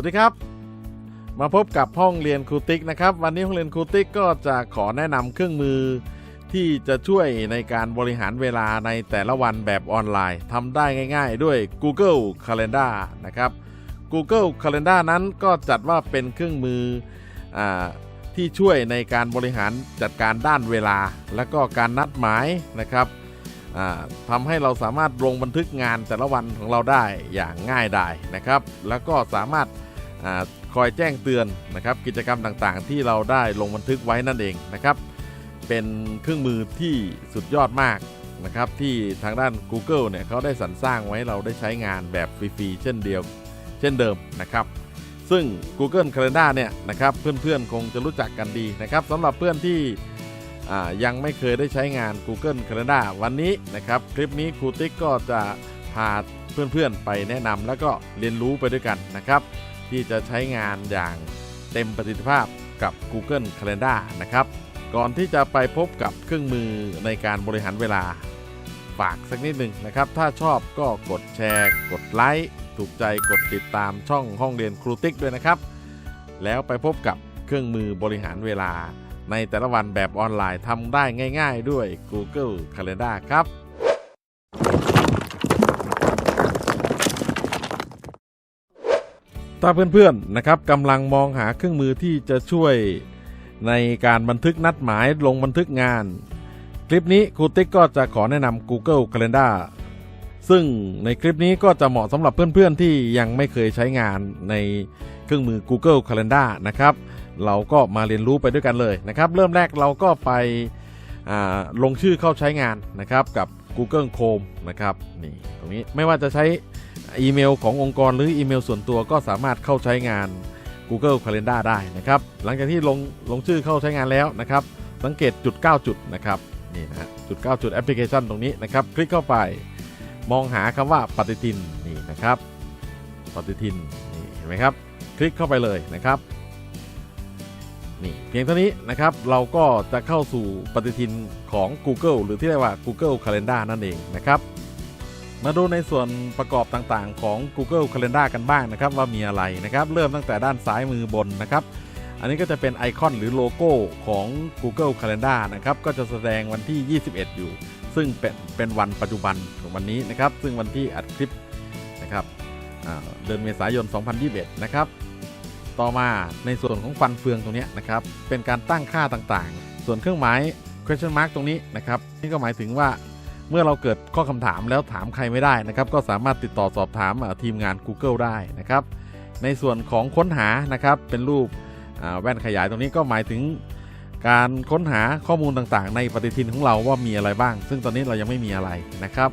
วัสดีครับ มาพบกับห้องเรียนครูติ๊กนะครับ วันนี้ห้องเรียนครูติ๊กก็จะขอแนะนำเครื่องมือ ที่จะช่วยในการบริหารเวลาในแต่ละวันแบบออนไลน์ทำได้ง่าย ๆ ด้วย Google Calendar นะครับ Google Calendar นั้นก็จัดว่าเป็นเครื่องมืออที่ช่วยในการบริหารจัดการด้านเวลา และก็การนัดหมายนะครับอ่าทำให้เราสามารถลงบันทึกงานแต่ละวันของเราได้อย่างง่ายดายนะครับ แล้วก็สามารถ คอยแจ้งเตือนนะครับกิจกรรมต่างๆ ที่เราได้ลงบันทึกไว้นั่นเองนะครับ เป็นเครื่องมือที่สุดยอดมากนะครับที่ทางด้าน Google เนี่ยเขาได้สรรสร้างไว้เราได้ใช้งานแบบฟรีๆเช่นเดียว เช่นเดิมนะครับ ซึ่ง Google Calendar เนี่ยนะครับเพื่อนๆคงจะรู้จักกันดีนะครับสำหรับเพื่อนที่ยังไม่เคยได้ใช้งาน Google Calendar วันนี้นะครับคลิปนี้ครูติ๊กก็จะพาเพื่อนๆไปแนะนำแล้วก็เรียนรู้ไปด้วยกันนะครับ ที่จะใช้งานอย่างเต็มประสิทธิภาพกับ Google Calendar นะครับ ก่อนที่จะไปพบกับเครื่องมือในการบริหารเวลา ฝากสักนิดหนึ่งนะครับ ถ้าชอบก็กดแชร์ กดไลค์ ถูกใจกดติดตามช่องห้องเรียนครูติ๊กด้วยนะครับ แล้วไปพบกับเครื่องมือบริหารเวลา ในแต่ละวันแบบออนไลน์ทำได้ง่าย ๆ ด้วย Google Calendar ครับ ถ้าเพื่อนๆนะครับกำลังมองหาเครื่องมือที่จะช่วยในการบันทึกนัดหมายลงบันทึกงาน คลิปนี้ครูติ๊กก็จะขอแนะนำ Google Calendar ซึ่งในคลิปนี้ก็จะเหมาะสำหรับเพื่อนๆที่ยังไม่เคยใช้งานในเครื่องมือ Google Calendar นะครับ เราก็มาเรียนรู้ไปด้วยกันเลยนะครับ เริ่มแรกเราก็ไปลงชื่อเข้าใช้งานนะครับกับ Google Chrome นะครับนี่ตรงนี้ไม่ว่าจะใช้ อีเมลขององค์กรหรืออีเมลส่วนตัวก็สามารถเข้าใช้งาน Google Calendar ได้นะครับ หลังจากที่ลงลงชื่อเข้าใช้งานแล้วนะครับ สังเกตจุด 9 จุดนะครับนี่นะฮะจุด 9 จุดแอปพลิเคชันตรงนี้นะครับ คลิกเข้าไปมองหาคำว่าปฏิทินนี่นะครับ ปฏิทินนี่เห็นไหมครับ คลิกเข้าไปเลยนะครับนี่เพียงเท่านี้นะครับเราก็จะเข้าสู่ปฏิทินของ Google หรือที่เรียกว่า Google Calendar นั่นเองนะครับ มาดูในส่วนประกอบต่างๆ ของ Google Calendar กันบ้างนะครับว่ามีอะไรนะครับ เริ่มตั้งแต่ด้านซ้ายมือบนนะครับ อันนี้ก็จะเป็นไอคอนหรือโลโก้ของ Google Calendar นะครับ ก็จะแสดงวันที่ 21 อยู่ ซึ่งเป็นเป็นวันปัจจุบันของวันนี้นะครับ ซึ่งวันที่อัดคลิปนะครับเดือนเมษายน 2021 นะครับ ต่อมาในส่วนของฟันเฟืองตรงนี้นะครับ เป็นการตั้งค่าต่างๆ ส่วนเครื่องหมาย question mark ตรงนี้นะครับ นี่ก็หมายถึงว่า เมื่อเราเกิดข้อคำถามแล้วถามใครไม่ได้นะครับ ก็สามารถติดต่อสอบถามทีมงาน Google ได้นะครับ ในส่วนของค้นหานะครับ เป็นรูปแว่นขยายตรงนี้ก็หมายถึงการค้นหาข้อมูลต่างๆ ในปฏิทินของเราว่ามีอะไรบ้าง ซึ่งตอนนี้เรายังไม่มีอะไรนะครับ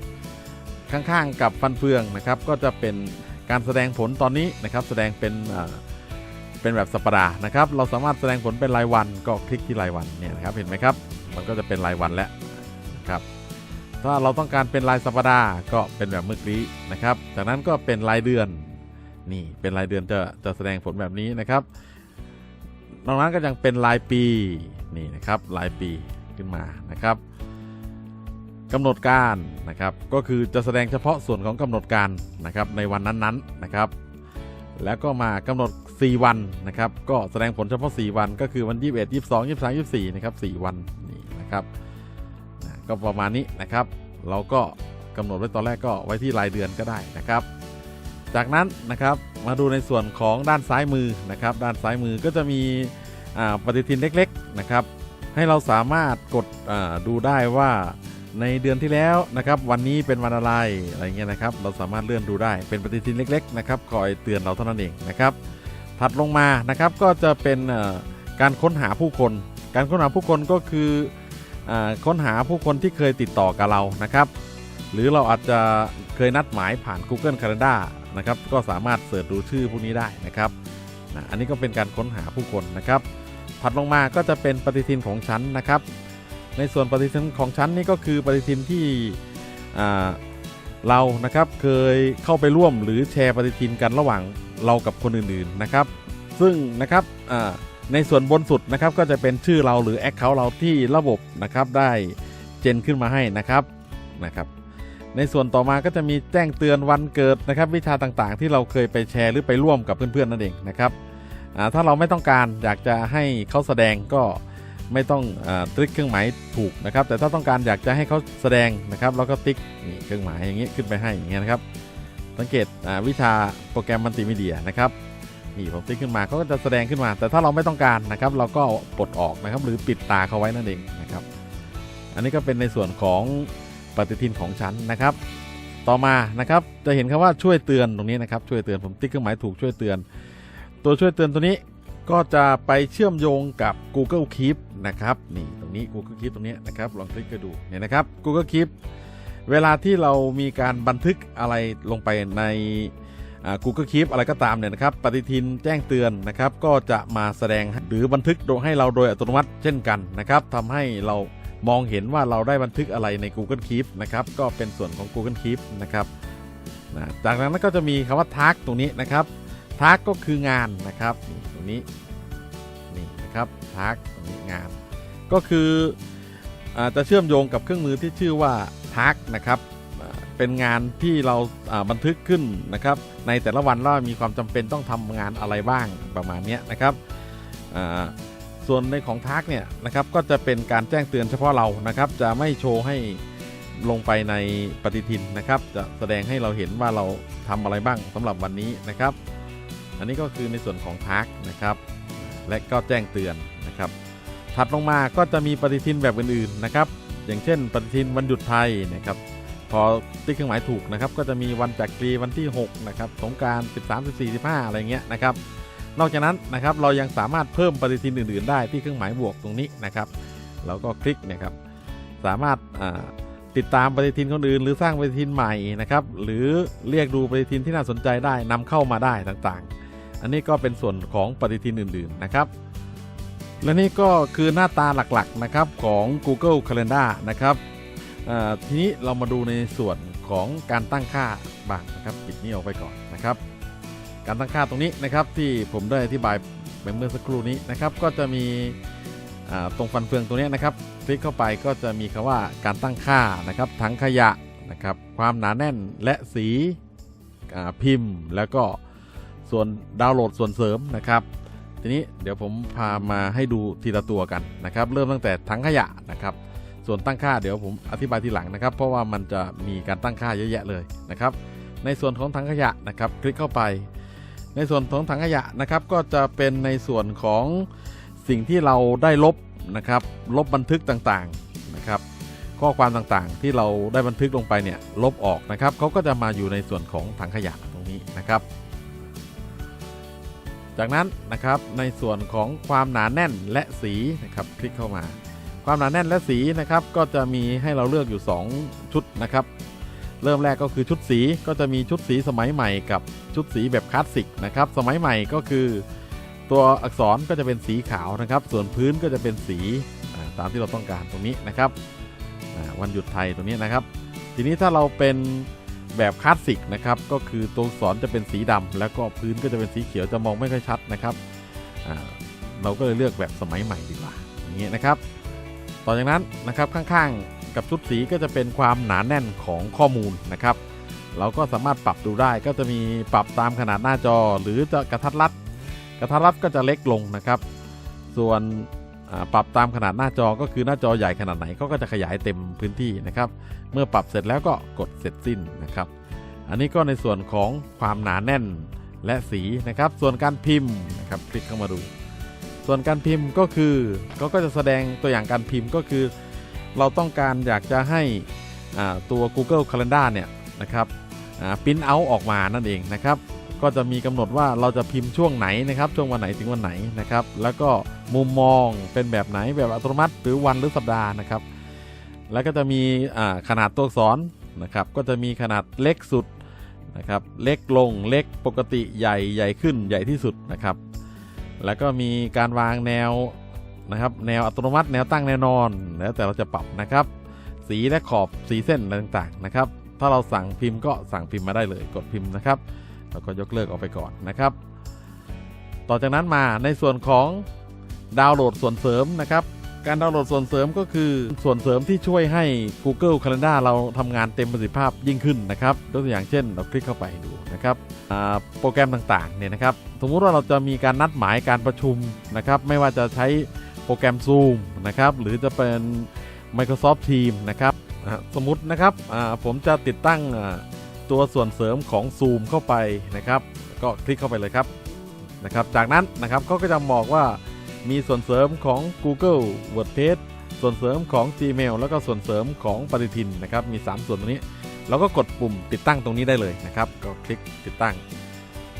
ข้างๆกับฟันเฟืองนะครับ ก็จะเป็นการแสดงผลตอนนี้นะครับ แสดงเป็นเป็นแบบสัปดาห์นะครับ เราสามารถแสดงผลเป็นรายวันก็คลิกที่รายวันเนี่ยนะครับ เห็นไหมครับ มันก็จะเป็นรายวันแล้วนะครับ ถ้าเราต้องการเป็นรายสัปดาห์ก็เป็นแบบเมื่อกี้นะครับ จากนั้นก็เป็นรายเดือนนี่เป็นรายเดือนจะจะแสดงผลแบบนี้นะครับนอกนั้นก็ยังเป็นรายปีนี่นะครับรายปีขึ้นมานะครับกำหนดการนะครับก็คือจะแสดงเฉพาะส่วนของกำหนดการนะครับในวันนั้นๆนะครับ แล้วก็มากำหนด 4 วันนะครับ ก็แสดงผลเฉพาะ 4 วัน ก็คือวัน 21 22 23 24นะครับ4วันนี่นะครับ ก็ประมาณนี้นะครับ เราก็กำหนดไว้ตอนแรกก็ไว้ที่รายเดือนก็ได้นะครับ จากนั้นนะครับมาดูในส่วนของด้านซ้ายมือนะครับ ด้านซ้ายมือก็จะมีปฏิทินเล็กๆนะครับ ให้เราสามารถกดดูได้ว่าในเดือนที่แล้วนะครับวันนี้เป็นวันอะไรอะไรเงี้ยนะครับ เราสามารถเลื่อนดูได้เป็นปฏิทินเล็กๆนะครับคอยเตือนเราเท่านั้นเองนะครับ ถัดลงมานะครับก็จะเป็นการค้นหาผู้คน การค้นหาผู้คนก็คือ ค้นหาผู้คนที่เคยติดต่อกับเรานะครับ หรือเราอาจจะเคยนัดหมายผ่าน Google Calendar นะครับก็สามารถเสิร์ชดูชื่อพวกนี้ได้นะครับอันนี้ก็เป็นการค้นหาผู้คนนะครับถัดลงมาก็จะเป็นปฏิทินของฉันนะครับ ในส่วนปฏิทินของฉันนี่ก็คือปฏิทินที่เรานะครับเคยเข้าไปร่วมหรือแชร์ปฏิทินกันระหว่างเรากับคนอื่นๆนะครับ ซึ่งนะครับ ในส่วนบนสุดนะครับก็จะเป็นชื่อเราหรือ Account เราที่ระบบนะครับได้เจนขึ้นมาให้นะครับนะครับ ในส่วนต่อมาก็จะมีแจ้งเตือนวันเกิดนะครับ วิชาต่างๆ ที่เราเคยไปแชร์หรือไปร่วมกับเพื่อนๆนั่นเองนะครับถ้าเราไม่ต้องการอยากจะให้เขาแสดงก็ไม่ต้องอติ๊กเครื่องหมายถูกนะครับ แต่ถ้าต้องการอยากจะให้เขาแสดงนะครับเราก็ติ๊กนี่เครื่องหมายอย่างนี้ขึ้นไปให้อย่างเงี้ยนะครับ สังเกตวิชาโปรแกรมมัลติมีเดียนะครับ นี่ผมติ๊กขึ้นมาเขาก็จะแสดงขึ้นมา แต่ถ้าเราไม่ต้องการนะครับ เราก็ปลดออกนะครับ หรือปิดตาเขาไว้นั่นเองนะครับ อันนี้ก็เป็นในส่วนของปฏิทินของฉันนะครับ ต่อมานะครับจะเห็นคำว่าช่วยเตือนตรงนี้นะครับ ช่วยเตือนผมติ๊กเครื่องหมายถูกช่วยเตือน ตัวช่วยเตือนตัวนี้ก็จะไปเชื่อมโยงกับ Google Keep นะครับนี่ตรงนี้ Google Keep ตรงนี้นะครับลองคลิกกันดูเนี่ยนะครับ Google Keep เวลาที่เรามีการบันทึกอะไรลงไปใน Google Keep อะไรก็ตามเนี่ยนะครับปฏิทินแจ้งเตือนนะครับก็จะมาแสดงหรือบันทึกโดยให้เราโดยอัตโนมัติเช่นกันนะครับทำให้เรามองเห็นว่าเราได้บันทึกอะไรใน Google Keep นะครับก็เป็นส่วนของ Google Keep นะครับนะจากนั้นก็จะมีคำว่า Task ตรงนี้นะครับ Task ก็คืองานนะครับตรงนี้นี่นะครับ Task ตรงนี้งาน ก็คืออาจะเชื่อมโยงกับเครื่องมือที่ชื่อว่า Task นะครับ เป็นงานที่เราบันทึกขึ้นนะครับ ในแต่ละวันว่ามีความจำเป็นต้องทำงานอะไรบ้างประมาณนี้นะครับส่วนในของทักเนี่ยนะครับก็จะเป็นการแจ้งเตือนเฉพาะเรานะครับ จะไม่โชว์ให้ลงไปในปฏิทินนะครับ จะแสดงให้เราเห็นว่าเราทำอะไรบ้างสำหรับวันนี้นะครับ อันนี้ก็คือในส่วนของทักนะครับ และก็แจ้งเตือนนะครับ ถัดลงมาก็จะมีปฏิทินแบบอื่นๆนะครับ อย่างเช่น ปฏิทินวันหยุดไทยนะครับ พอติ๊กเครื่องหมายถูกนะครับก็จะมีวันจักรีวันที่6นะครับสงกราร13 14 15อะไรเงี้ยนะครับนอกจากนั้นนะครับเรายังสามารถเพิ่มปฏิทินอื่น ๆ ได้ที่เครื่องหมายบวกตรงนี้นะครับเราก็คลิกนะครับสามารถาติดตามปฏิทินคนอื่น หรือสร้างปฏิทินใหม่นะครับหรือเรียกดูปฏิทินที่น่าสนใจได้นำเข้ามาได้ต่างๆ อันนี้ก็เป็นส่วนของปฏิทินอื่น ๆ นะครับและนี่ก็คือหน้าตาหลักๆนะครับของ Google Calendar นะครับ ทีนี้เรามาดูในส่วนของการตั้งค่าบ้างนะครับปิดนี้ออกไปก่อนนะครับ การตั้งค่าตรงนี้นะครับที่ผมได้อธิบายไปเมื่อสักครู่นี้นะครับ ก็จะมีตรงฟันเฟืองตัวนี้นะครับ คลิกเข้าไปก็จะมีคำว่าการตั้งค่านะครับถังขยะนะครับ ความหนาแน่นและสีพิมพ์ แล้วก็ส่วนดาวน์โหลดส่วนเสริมนะครับ ทีนี้เดี๋ยวผมพามาให้ดูทีละตัวกันนะครับ เริ่มตั้งแต่ถังขยะนะครับ ส่วนตั้งค่าเดี๋ยวผมอธิบายทีหลังนะครับ เพราะว่ามันจะมีการตั้งค่าเยอะแยะเลยนะครับ ในส่วนของถังขยะนะครับ คลิกเข้าไป ในส่วนของถังขยะนะครับ ก็จะเป็นในส่วนของสิ่งที่เราได้ลบนะครับ ลบบันทึกต่างๆนะครับ ข้อความต่างๆ ที่เราได้บันทึกลงไปเนี่ยลบออกนะครับเขาก็จะมาอยู่ในส่วนของถังขยะตรงนี้นะครับจากนั้นนะครับในส่วนของความหนาแน่นและสีนะครับคลิกเข้ามา ความหนาแน่นและสีนะครับก็จะมีให้เราเลือกอยู่ 2 ชุดนะครับ เริ่มแรกก็คือชุดสีก็จะมีชุดสีสมัยใหม่กับชุดสีแบบคลาสสิกนะครับสมัยใหม่ก็คือ ตัวอักษรก็จะเป็นสีขาวนะครับ ส่วนพื้นก็จะเป็นสีตามที่เราต้องการตรงนี้นะครับวันหยุดไทยตรงนี้นะครับ ทีนี้ถ้าเราเป็นแบบคลาสสิกนะครับก็คือตัวอักษรจะเป็นสีดำแล้วก็พื้นก็จะเป็นสีเขียวจะมองไม่ค่อยชัดนะครับเราก็เลยเลือกแบบสมัยใหม่ดีกว่าอย่างนี้ยนะครับ ต่อจากนั้นนะครับข้างๆ กับชุดสีก็จะเป็นความหนาแน่นของข้อมูลนะครับ เราก็สามารถปรับดูได้ก็จะมีปรับตามขนาดหน้าจอ หรือจะกระทัดรัด กระทัดรัดก็จะเล็กลงนะครับ ส่วนปรับตามขนาดหน้าจอก็คือหน้าจอใหญ่ขนาดไหนเขาก็จะขยายเต็มพื้นที่นะครับ เมื่อปรับเสร็จแล้วก็กดเสร็จสิ้นนะครับ อันนี้ก็ในส่วนของความหนาแน่นและสีนะครับ ส่วนการพิมพ์นะครับ คลิกเข้ามาดู ส่วนการพิมพ์ก็คือเขาก็จะแสดงตัวอย่างการพิมพ์ก็คือ เราต้องการอยากจะให้ตัว Google Calendar เนี่ยนะครับพิมพ์เอาออกมานั่นเองนะครับ ก็จะมีกำหนดว่าเราจะพิมพ์ช่วงไหนนะครับช่วงวันไหนถึงวันไหนนะครับ แล้วก็มุมมองเป็นแบบไหนแบบอัตโนมัติ หรือวันหรือสัปดาห์นะครับ แล้วก็จะมีขนาดตัวอักษรนะครับ ก็จะมีขนาดเล็กสุดนะครับ เล็กลงเล็กปกติใหญ่ใหญ่ขึ้นใหญ่ที่สุดนะครับ แล้วก็มีการวางแนวนะครับแนวอัตโนมัติแนวตั้งแนวนอน แล้วแต่เราจะปรับนะครับ สีและขอบสีเส้นอะไรต่างๆนะครับ ถ้าเราสั่งพิมพ์ก็สั่งพิมพ์มาได้เลย กดพิมพ์นะครับ แล้วก็ยกเลิกออกไปก่อนนะครับ ต่อจากนั้นมาในส่วนของดาวน์โหลดส่วนเสริมนะครับ การดาวน์โหลดส่วนเสริมก็คือส่วนเสริมที่ช่วยให้ Google Calendar เราทำงานเต็มประสิทธิภาพยิ่งขึ้นนะครับยกตัวอย่างเช่น เราคลิกเข้าไปดูนะครับโปรแกรมต่างๆเนี่ยนะครับสมมุติว่าเราจะมีการนัดหมายการประชุมนะครับไม่ว่าจะใช้โปรแกรม Zoom นะครับหรือจะเป็น Microsoft Teams นะครับสมมตินะครับผมจะติดตั้งตัวส่วนเสริมของ Zoom เข้าไปนะครับ ก็คลิกเข้าไปเลยครับนะครับจากนั้นนะครับเขาก็จะบอกว่า มีส่วนเสริมของ Google WordPress ส่วนเสริมของ Gmail แล้วก็ส่วนเสริมของปฏิทินนะครับ มี 3 ส่วนตรงนี้ เราก็กดปุ่มติดตั้งตรงนี้ได้เลยนะครับ ก็คลิกติดตั้ง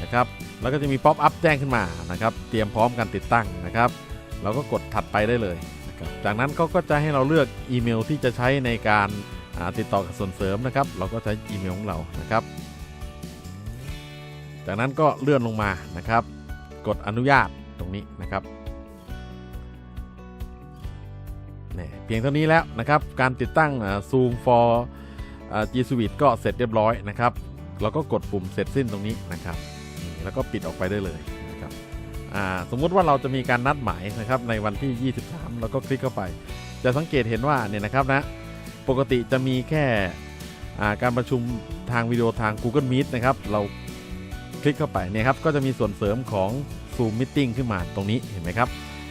นะครับ แล้วก็จะมีป๊อปอัพแจ้งขึ้นมานะครับ เตรียมพร้อมการติดตั้งนะครับ เราก็กดถัดไปได้เลยนะครับ จากนั้นเขาก็จะให้เราเลือกอีเมลที่จะใช้ในการติดต่อกับส่วนเสริมนะครับ เราก็ใช้อีเมลของเรานะครับ จากนั้นก็เลื่อนลงมานะครับ กดอนุญาตตรงนี้นะครับ เนี่ยเพียงเท่านี้แล้วนะครับ การติดตั้งอ่า Zoom for อ่า G Suite ก็เสร็จเรียบร้อยนะครับเราก็กดปุ่มเสร็จสิ้นตรงนี้นะครับแล้วก็ปิดออกไปได้เลยนะครับสมมุติว่าเราจะมีการนัดหมายนะครับในวันที่ 23เราก็คลิกเข้าไป จะสังเกตเห็นว่าเนี่ยนะครับนะปกติจะมีแค่การประชุมทางวิดีโอทาง Google Meet นะครับ เราคลิกเข้าไปเนี่ยครับก็จะมีส่วนเสริมของ Zoom Meeting ขึ้นมาตรงนี้เห็นไหมครับ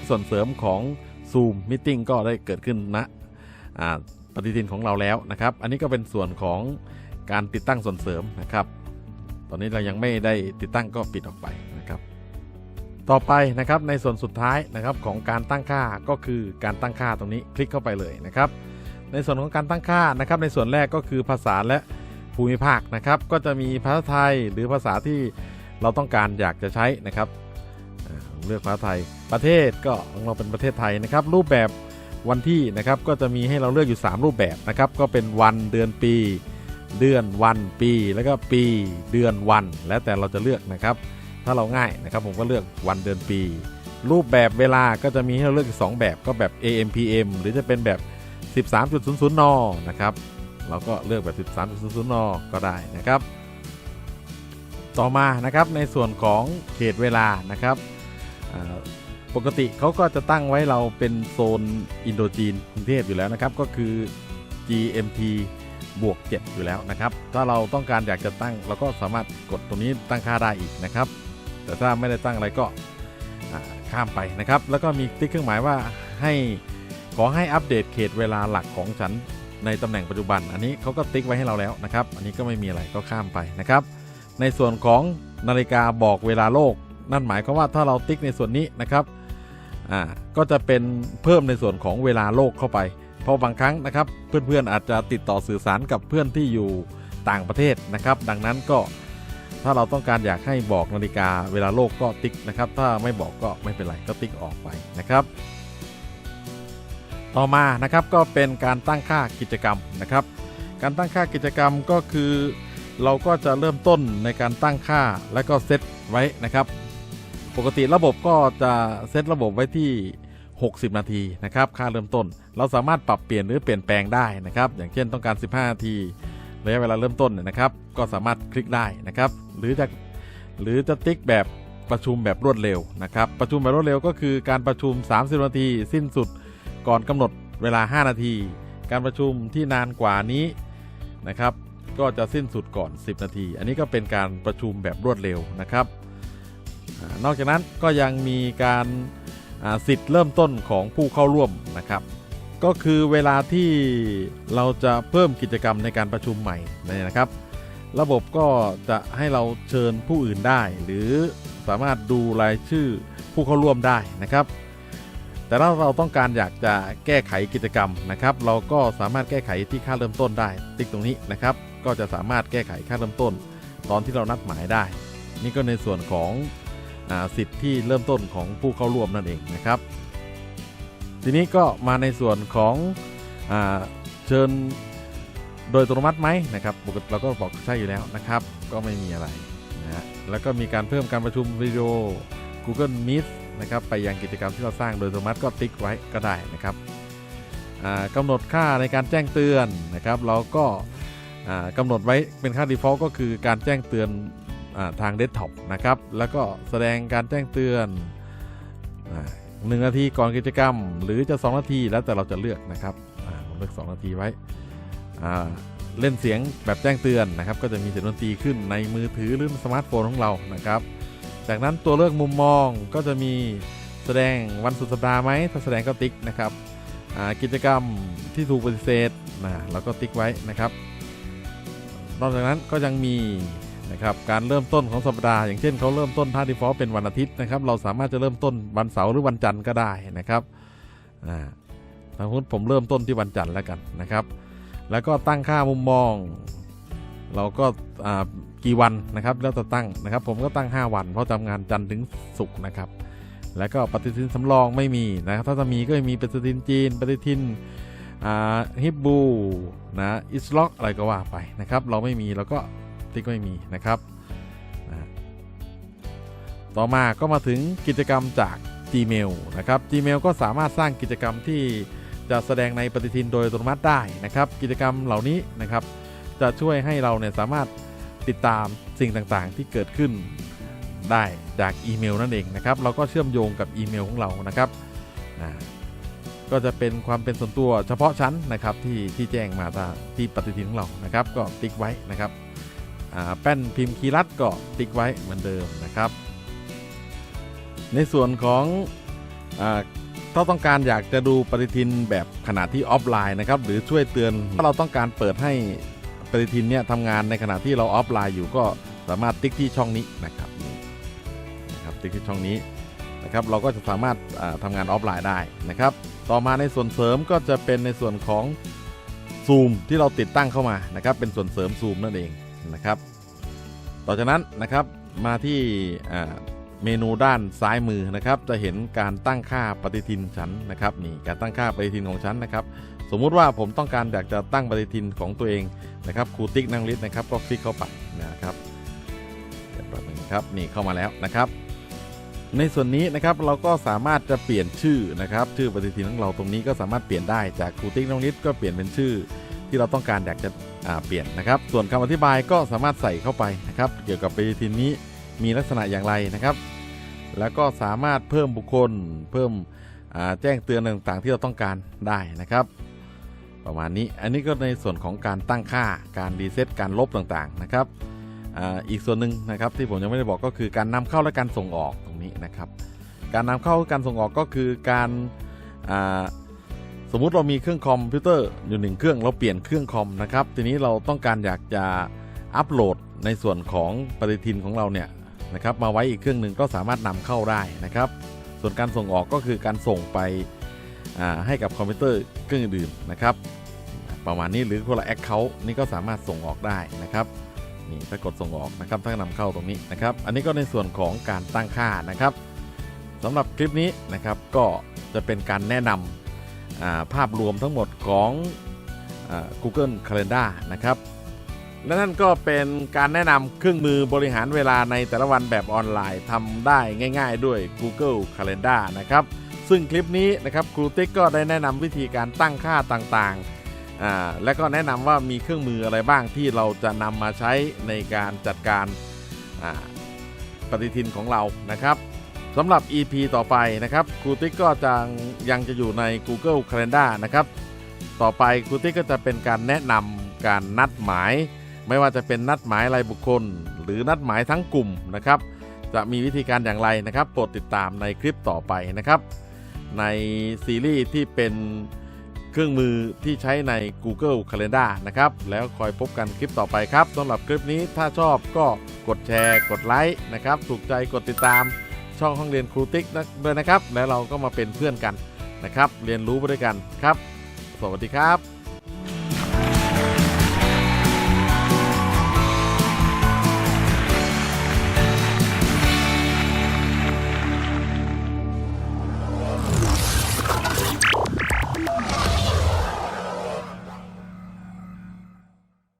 ส่วนเสริมของ Zoom Meeting ก็ได้เกิดขึ้นณอ่าปฏิทินของเราแล้วนะครับ อันนี้ก็เป็นส่วนของการติดตั้งส่วนเสริมนะครับ ตอนนี้เรายังไม่ได้ติดตั้งก็ปิดออกไปนะครับ ต่อไปนะครับในส่วนสุดท้ายนะครับของการตั้งค่าก็คือการตั้งค่าตรงนี้คลิกเข้าไปเลยนะครับ ในส่วนของการตั้งค่านะครับ ในส่วนแรกก็คือภาษาและภูมิภาคนะครับ ก็จะมีภาษาไทยหรือภาษาที่เราต้องการอยากจะใช้นะครับ เลือกภาษาไทย ประเทศก็ของเราเป็นประเทศไทยนะครับ รูปแบบวันที่นะครับก็จะมีให้เราเลือกอยู่ 3 รูปแบบนะครับ ก็เป็นวันเดือนปี เดือนวันปี แล้วก็ปีเดือนวัน แล้วแต่เราจะเลือกนะครับ ถ้าเราง่ายนะครับ ผมก็เลือกวันเดือนปี รูปแบบเวลาก็จะมีให้เราเลือกอีกสองแบบก็แบบ AM PM หรือจะเป็นแบบ 13.00 น นะครับ เราก็เลือกแบบ 13.00 น ก็ได้นะครับ ต่อมานะครับในส่วนของเขตเวลานะครับ ปกติเขาก็จะตั้งไว้เราเป็นโซนอินโดจีนกรุงเทพอยู่แล้วนะครับ ก็คือ GMT บวก 7 อยู่แล้วนะครับ ถ้าเราต้องการอยากจะตั้งเราก็สามารถกดตรงนี้ตั้งค่าได้อีกนะครับ แต่ถ้าไม่ได้ตั้งอะไรก็ข้ามไปนะครับ แล้วก็มีติ๊กเครื่องหมายว่าให้ขอให้อัปเดตเขตเวลาหลักของฉันในตำแหน่งปัจจุบัน อันนี้เขาก็ติ๊กไว้ให้เราแล้วนะครับ อันนี้ก็ไม่มีอะไรก็ข้ามไปนะครับ ในส่วนของนาฬิกาบอกเวลาโลก นั่นหมายความว่าถ้าเราติ๊กในส่วนนี้นะครับอ่าก็จะเป็นเพิ่มในส่วนของเวลาโลกเข้าไป เพราะบางครั้งนะครับ เพื่อนๆอาจจะติดต่อสื่อสารกับเพื่อนที่อยู่ต่างประเทศนะครับ ดังนั้นก็ถ้าเราต้องการอยากให้บอกนาฬิกาเวลาโลกก็ติ๊กนะครับ ถ้าไม่บอกก็ไม่เป็นไรก็ติ๊กออกไปนะครับ ต่อมานะครับก็เป็นการตั้งค่ากิจกรรมนะครับ การตั้งค่ากิจกรรมก็คือ เราก็จะเริ่มต้นในการตั้งค่าและก็เซตไว้นะครับ ปกติระบบก็จะเซตระบบไว้ที่ 60 นาทีนะครับค่าเริ่มต้น เราสามารถปรับเปลี่ยนหรือเปลี่ยนแปลงได้นะครับอย่างเช่นต้องการ 15 นาทีระยะเวลาเริ่มต้นเนี่ยนะครับ ก็สามารถคลิกได้นะครับ หรือจะหรือจะติ๊กแบบประชุมแบบรวดเร็วนะครับ ประชุมแบบรวดเร็วก็คือการประชุม 30 นาที สิ้นสุดก่อนกำหนดเวลา 5 นาที การประชุมที่นานกว่านี้นะครับ ก็จะสิ้นสุดก่อน 10 นาที อันนี้ก็เป็นการประชุมแบบรวดเร็วนะครับ นอกจากนั้นก็ยังมีการสิทธิ์เริ่มต้นของผู้เข้าร่วมนะครับ ก็คือเวลาที่เราจะเพิ่มกิจกรรมในการประชุมใหม่นี่นะครับ ระบบก็จะให้เราเชิญผู้อื่นได้ หรือสามารถดูรายชื่อผู้เข้าร่วมได้นะครับ แต่ถ้าเราต้องการอยากจะแก้ไขกิจกรรมนะครับ เราก็สามารถแก้ไขที่ค่าเริ่มต้นได้ ติ๊กตรงนี้นะครับ ก็จะสามารถแก้ไขค่าเริ่มต้น ตอนที่เรานัดหมายได้ นี่ก็ในส่วนของ สิทธิ์ที่เริ่มต้นของผู้เข้าร่วมนั่นเองนะครับ ทีนี้ก็มาในส่วนของอเชิญโดยอัตโนมัติไหมนะครับปกติเราก็บอกใช่อยู่แล้วนะครับ ก็ไม่มีอะไรนะฮะแล้วก็มีการเพิ่มการประชุมวิดีโอ Google Meet นะครับไปยังกิจกรรมที่เราสร้างโดยอัตโนมัติก็ติ๊กไว้ก็ได้นะครับกำหนดค่าในการแจ้งเตือนนะครับ เราก็กำหนดไว้เป็นค่า default ก็คือการแจ้งเตือน ทางเดสก์ท็อปนะครับ แล้วก็แสดงการแจ้งเตือนอา1นาทีก่อนกิจกรรม หรือจะ 2 นาทีแล้วแต่เราจะเลือกนะครับผมเลือก 2 นาทีไว้เล่นเสียงแบบแจ้งเตือนนะครับ ก็จะมีเสียงดนตรีขึ้นในมือถือหรือสมาร์ทโฟนของเรานะครับ จากนั้นตัวเลือกมุมมองก็จะมีแสดงวันสุดสัปดาห์ไหมถ้าแสดงก็ติ๊กนะครับกิจกรรมที่ถูกปฏิเสธนะเราก็ติ๊กไว้นะครับ นอกจากนั้นก็ยังมี นะครับการเริ่มต้นของสัปดาห์อย่างเช่นเขาเริ่มต้นท่าดีฟอลเป็นวันอาทิตย์นะครับเราสามารถจะเริ่มต้นวันเสาร์หรือวันจันทร์ก็ได้นะครับอ่าสมมติผมเริ่มต้นที่วันจันทร์แล้วกันนะครับ แล้วก็ตั้งค่ามุมมอง เราก็กี่วันนะครับแล้วจะตั้งนะครับ ผมก็ตั้ง 5 วัน เพราะทำงานจันทร์ถึงศุกร์นะครับ แล้วก็ปฏิทินสำรองไม่มีนะครับถ้าจะมีก็มีปฏิทินจีน ปฏิทินฮิบบูนะอิสล็อกอะไรก็ว่าไปนะครับ เราไม่มีเราก็ ติ๊กไม่มีนะครับนะต่อมาก็มาถึงกิจกรรมจาก Gmail นะครับ Gmail ก็สามารถสร้างกิจกรรมที่จะแสดงในปฏิทินโดยอัตโนมัติได้นะครับ กิจกรรมเหล่านี้นะครับ จะช่วยให้เราเนี่ยสามารถติดตามสิ่งต่างๆ ที่เกิดขึ้นได้จากอีเมลนั่นเองนะครับ เราก็เชื่อมโยงกับอีเมลของเรานะครับอ่าก็จะเป็นความเป็นส่วนตัวเฉพาะชั้นนะครับที่ที่แจ้งมาที่ปฏิทินของเรานะครับ ก็ติ๊กไว้นะครับ แป้นพิมพ์คีย์รัดก็ติ๊กไว้เหมือนเดิมนะครับ ในส่วนของอถ้าต้องการอยากจะดูปฏิทินแบบขณะที่ออฟไลน์นะครับหรือช่วยเตือนถ้าเราต้องการเปิดให้ปฏิทินเนี่ยทำงานในขณะที่เราออฟไลน์อยู่ก็สามารถติ๊กที่ช่องนี้นะครับนะครับติ๊กที่ช่องนี้นะครับเราก็จะสามารถทำางานออฟไลน์ได้นะครับ ต่อมาในส่วนเสริมก็จะเป็นในส่วนของซูมที่เราติดตั้งเข้ามานะครับเป็นส่วนเสริมซูมนั่นเอง นะครับ ต่อจากนั้นนะครับมาที่เมนูด้านซ้ายมือนะครับ จะเห็นการตั้งค่าปฏิทินชั้นนะครับนี่การตั้งค่าปฏิทินของชั้นนะครับ สมมุติว่าผมต้องการอยากจะตั้งปฏิทินของตัวเองนะครับครูติ๊กนั่งลิสต์นะครับ ก็คลิกเข้าไปนะครับเดี๋ยวแป๊บนึงครับนี่เข้ามาแล้วนะครับในส่วนนี้นะครับเราก็สามารถจะเปลี่ยนชื่อนะครับชื่อปฏิทินของเราตรงนี้ก็สามารถเปลี่ยนได้จากครูติ๊กนั่งลิสก็เปลี่ยนเป็นชื่อที่เราต้องการอยากจะ เปลี่ยนนะครับ ส่วนคำอธิบายก็สามารถใส่เข้าไปนะครับ เกี่ยวกับปฏิทินนี้มีลักษณะอย่างไรนะครับ แล้วก็สามารถเพิ่มบุคคล เพิ่มแจ้งเตือนต่างๆ ที่เราต้องการได้นะครับ ประมาณนี้อันนี้ก็ในส่วนของการตั้งค่าการรีเซ็ตการลบต่างๆนะครับอ,อีกส่วนหนึ่งนะครับที่ผมยังไม่ได้บอกก็คือการนำเข้าและการส่งออกตรงนี้นะครับ การนำเข้าการส่งออกก็คือการ มมุติเรามีเครื่องคอมพิวเตอร์อยู่หนึ่งเครื่องเราเปลี่ยนเครื่องคอมนะครับ ทีนี้เราต้องการอยากจะอัปโหลดในส่วนของปฏิทินของเราเนี่ยนะครับ มาไว้อีกเครื่องหนึ่งก็สามารถนำเข้าได้นะครับ ส่วนการส่งออกก็คือการส่งไปให้กับคอมพิวเตอร์เครื่องอื่นนะครับ ประมาณนี้หรือคนละแอคเคาท์นี่ก็สามารถส่งออกได้นะครับนี่ถ้ากดส่งออกนะครับถ้านำเข้าตรงนี้นะครับ อันนี้ก็ในส่วนของการตั้งค่านะครับสำหรับคลิปนี้นะครับก็จะเป็นการแนะนำอ่า ภาพรวมทั้งหมดของอ Google Calendar นะครับ และนั่นก็เป็นการแนะนำเครื่องมือบริหารเวลาในแต่ละวันแบบออนไลน์ทำได้ง่าย ๆ ด้วย Google Calendar นะครับ ซึ่งคลิปนี้นะครับครูติ๊กก็ได้แนะนำวิธีการตั้งค่าต่างๆและก็แนะนำว่ามีเครื่องมืออะไรบ้างที่เราจะนำมาใช้ในการจัดการปฏิทินของเรานะครับ สำหรับ EP ต่อไปนะครับครูติ๊กก็จะยังจะอยู่ใน Google Calendar นะครับ ต่อไปครูติ๊กก็จะเป็นการแนะนำการนัดหมาย ไม่ว่าจะเป็นนัดหมายรายบุคคล หรือนัดหมายทั้งกลุ่มนะครับ จะมีวิธีการอย่างไรนะครับโปรดติดตามในคลิปต่อไปนะครับ ในซีรีส์ที่เป็นเครื่องมือที่ใช้ใน Google Calendar นะครับ แล้วคอยพบกันคลิปต่อไปครับสำหรับคลิปนี้ถ้าชอบก็กดแชร์ กดไลค์นะครับ ถูกใจกดติดตาม ช่องห้องเรียนครูติ๊กนะด้วยนะครับ แล้วเราก็มาเป็นเพื่อนกันนะครับ เรียนรู้ไปด้วยกันครับ สวัสดีครับ